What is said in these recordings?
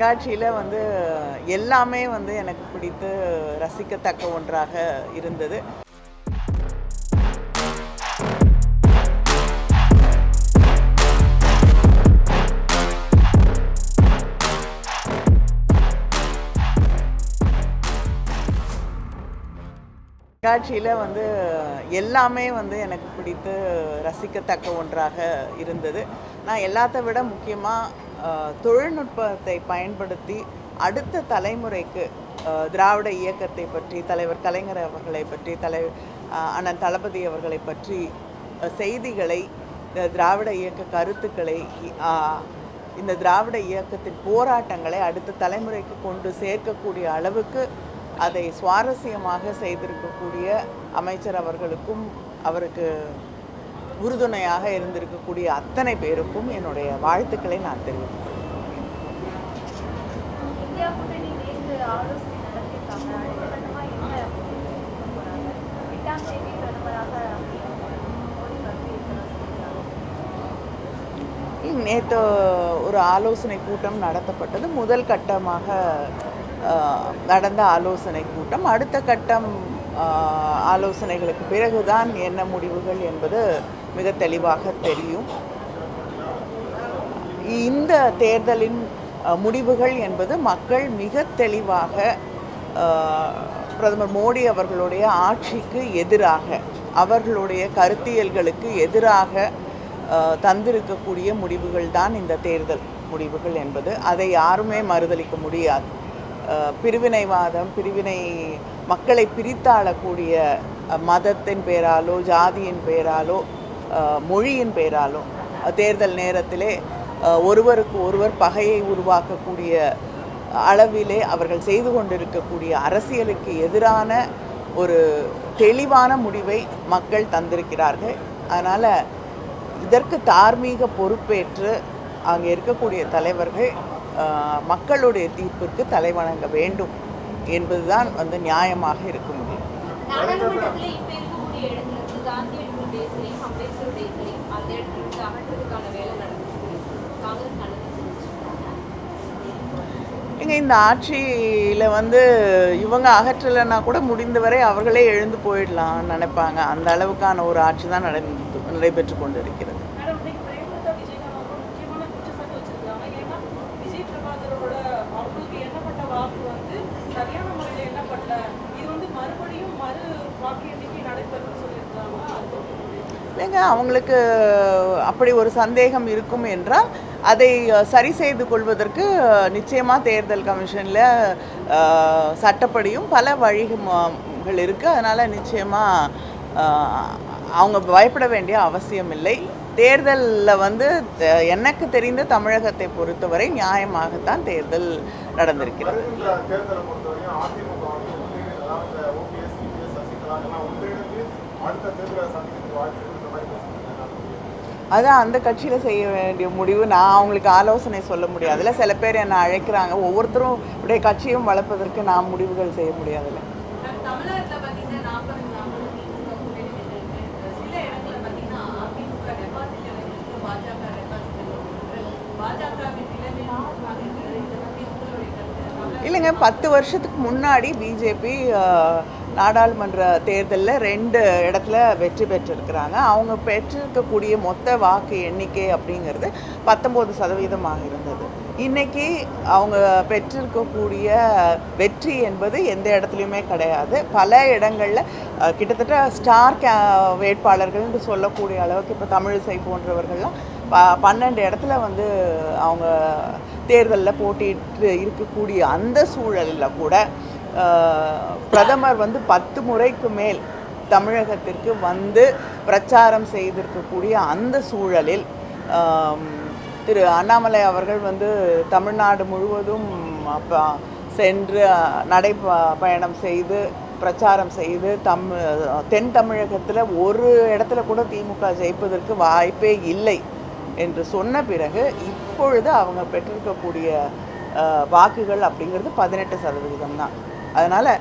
காட்சியில் வந்து எல்லாமே வந்து எனக்கு பிடித்து ரசிக்கத்தக்க ஒன்றாக இருந்தது. காட்சியில் வந்து எல்லாமே வந்து எனக்கு பிடித்து ரசிக்கத்தக்க ஒன்றாக இருந்தது. நான் எல்லாத்த விட முக்கியமாக தொழில்நுட்பத்தை பயன்படுத்தி அடுத்த தலைமுறைக்கு திராவிட இயக்கத்தை பற்றி தலைவர் கலைஞர் அவர்களை பற்றி தலை அண்ணன் தளபதி அவர்களை பற்றி செய்திகளை திராவிட இயக்க கருத்துக்களை இந்த திராவிட இயக்கத்தின் போராட்டங்களை அடுத்த தலைமுறைக்கு கொண்டு சேர்க்கக்கூடிய அளவுக்கு அதை சுவாரஸ்யமாக செய்திருக்கக்கூடிய அமைச்சர் அவர்களுக்கும் அவருக்கு உறுதுணையாக இருந்திருக்கக்கூடிய அத்தனை பேருக்கும் என்னுடைய வாழ்த்துக்களை நான் தெரிவித்துக்கிறேன் நேற்று ஒரு ஆலோசனை கூட்டம் நடத்தப்பட்டது. முதல் கட்டமாக நடந்த ஆலோசனை கூட்டம். அடுத்த கட்டம் ஆலோசனைகளுக்கு பிறகுதான் என்ன முடிவுகள் என்பது மிக தெளிவாக தெரியும். இந்த தேர்தலின் முடிவுகள் என்பது மக்கள் மிக தெளிவாக பிரதமர் மோடி அவர்களுடைய ஆட்சிக்கு எதிராக அவர்களுடைய கருத்தியல்களுக்கு எதிராக தந்திருக்கக்கூடிய முடிவுகள் தான் இந்த தேர்தல் முடிவுகள் என்பது. அதை யாருமே மறுதலிக்க முடியாது. பிரிவினைவாதம் பிரிவினை மக்களை பிரித்தாளக்கூடிய மதத்தின் பேராலோ ஜாதியின் பேராலோ மொழியின் பேராலோ தேர்தல் நேரத்திலே ஒருவருக்கு ஒருவர் பகையை உருவாக்கக்கூடிய அளவிலே அவர்கள் செய்து கொண்டிருக்கக்கூடிய அரசியலுக்கு எதிரான ஒரு தெளிவான முடிவை மக்கள் தந்திருக்கிறார்கள். அதனால் இதற்கு தார்மீக பொறுப்பேற்று அங்கே இருக்கக்கூடிய தலைவர்கள் மக்களுடைய தீர்ப்பிற்கு தலைவணங்க வேண்டும் என்பதுதான் வந்து நியாயமாக இருக்க முடியும். இங்கே இந்த ஆட்சியில் வந்து இவங்க அகற்றலைன்னா கூட முடிந்தவரை அவர்களே எழுந்து போயிடலாம்னு நினைப்பாங்க. அந்த அளவுக்கான ஒரு ஆட்சி தான் நடந்து நடைபெற்று கொண்டிருக்கிறது. ஏங்க அவங்களுக்கு அப்படி ஒரு சந்தேகம் இருக்கும் என்றால் அதை சரி செய்து கொள்வதற்கு நிச்சயமாக தேர்தல் கமிஷனில் சட்டப்படியும் பல வழிகள் இருக்குது அதனால் நிச்சயமாக அவங்க பயப்பட வேண்டிய அவசியம் இல்லை. தேர்தலில் வந்து எனக்கு தெரிந்த தமிழகத்தை பொறுத்தவரை நியாயமாகத்தான் தேர்தல் நடந்திருக்கிறது. அதான் அந்த கட்சியில் செய்ய வேண்டிய முடிவு நான் அவங்களுக்கு ஆலோசனை சொல்ல முடியாதுல்ல. சில பேர் என்னை அழைக்கிறாங்க. ஒவ்வொருத்தரும் உடைய கட்சியும் வளர்ப்பதற்கு நான் முடிவுகள் செய்ய முடியாதுல்ல. இல்லைங்க பத்து வருஷத்துக்கு முன்னாடி பிஜேபி நாடாளுமன்ற தேர்தலில் ரெண்டு இடத்துல வெற்றி பெற்றிருக்கிறாங்க. அவங்க பெற்றிருக்கக்கூடிய மொத்த வாக்கு எண்ணிக்கை அப்படிங்கிறது பத்தொம்போது சதவீதமாக இருந்தது. இன்னைக்கு அவங்க பெற்றிருக்கக்கூடிய வெற்றி என்பது எந்த இடத்துலையுமே கிடையாது. பல இடங்களில் கிட்டத்தட்ட ஸ்டார் கே வேட்பாளர்கள்னு சொல்லக்கூடிய அளவுக்கு இப்போ தமிழிசை போன்றவர்கள்லாம் ப பன்னெண்டு இடத்துல வந்து அவங்க தேர்தலில் போட்டியிட்டு இருக்கக்கூடிய அந்த சூழலில் கூட பிரதமர் வந்து பத்து முறைக்கு மேல் தமிழகத்திற்கு வந்து பிரச்சாரம் செய்திருக்கக்கூடிய அந்த சூழலில் திரு அண்ணாமலை அவர்கள் வந்து தமிழ்நாடு முழுவதும் சென்று நடை பயணம் செய்து பிரச்சாரம் செய்து தம் தென் தமிழகத்தில் ஒரு இடத்துல கூட திமுக ஜெயிப்பதற்கு வாய்ப்பே இல்லை என்று சொன்ன பிறகு இப்பொழுது அவங்க பெற்றிருக்கக்கூடிய வாக்குகள் அப்படிங்கிறது பதினெட்டு சதவிகிதம் தான் அதனால்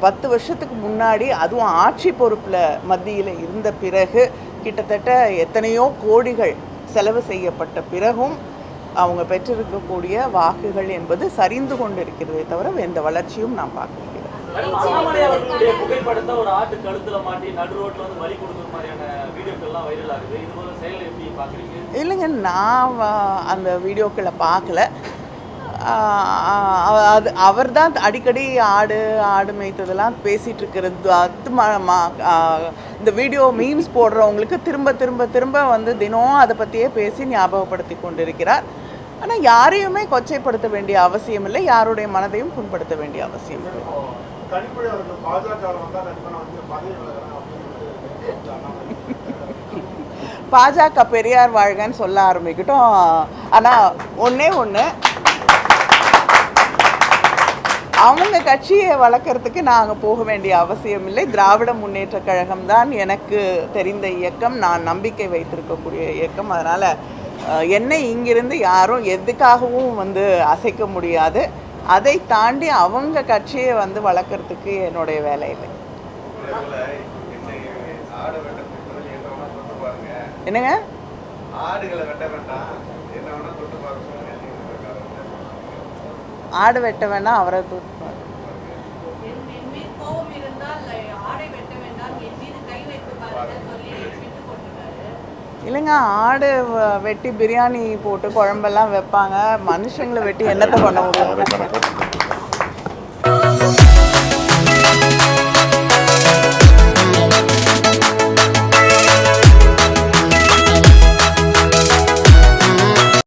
பத்து வருஷத்துக்கு முன்னாடி அதுவும் ஆட்சி பொறுப்பில் மத்தியில் இருந்த பிறகு கிட்டத்தட்ட எத்தனையோ கோடிகள் செலவு செய்யப்பட்ட பிறகும் அவங்க பெற்றிருக்கக்கூடிய வாக்குகள் என்பது சரிந்து கொண்டிருக்கிறதே தவிர எந்த வளர்ச்சியும் நான் பார்க்க முடியாது இல்லைங்க நான் அந்த வீடியோக்களை பார்க்கல. அது அவர் தான் அடிக்கடி ஆடு ஆடு மேய்த்ததெல்லாம் பேசிகிட்டு இருக்கிறது அது இந்த வீடியோ மீம்ஸ் போடுறவங்களுக்கு திரும்ப திரும்ப திரும்ப வந்து தினம் அதை பற்றியே பேசி ஞாபகப்படுத்தி கொண்டிருக்கிறார். ஆனால் யாரையுமே கொச்சைப்படுத்த வேண்டிய அவசியம் இல்லை. யாருடைய மனதையும் புண்படுத்த வேண்டிய அவசியம் இல்லை. பாஜக பெரியார் வாழ்கன்னு சொல்ல ஆரம்பிக்கட்டும். ஆனால் ஒன்றே ஒன்று அவங்க கட்சியை வளர்க்குறதுக்கு நாங்கள் போக வேண்டிய அவசியம் இல்லை. திராவிட முன்னேற்ற கழகம் தான் எனக்கு தெரிந்த இயக்கம். நான் நம்பிக்கை வைத்திருக்கக்கூடிய இயக்கம். அதனால் என்னை இங்கிருந்து யாரும் எதுக்காகவும் வந்து அசைக்க முடியாது. அதை தாண்டி அவங்க கட்சியை வந்து வளர்க்குறதுக்கு என்னுடைய வேலை இல்லை. என்னங்க? ஆடுகளை வெட்ட வேண்டாம். என்ன வேணா தொட்டு பார்க்க ஆடு வெட்ட வேணா அவரை தூக்குவார் என் என் மீது கோபம் இருந்தால் ஆடை வெட்ட வேண்டாம் என் மீது கை வைத்து பாருங்க சொல்லி விட்டு கொண்டிருக்காரு இல்லைங்க ஆடு வ- வெட்டி பிரியாணி போட்டு குழம்பெல்லாம் வைப்பாங்க. மனுஷங்களை வெட்டி என்னத்தை பண்ண முடியும்?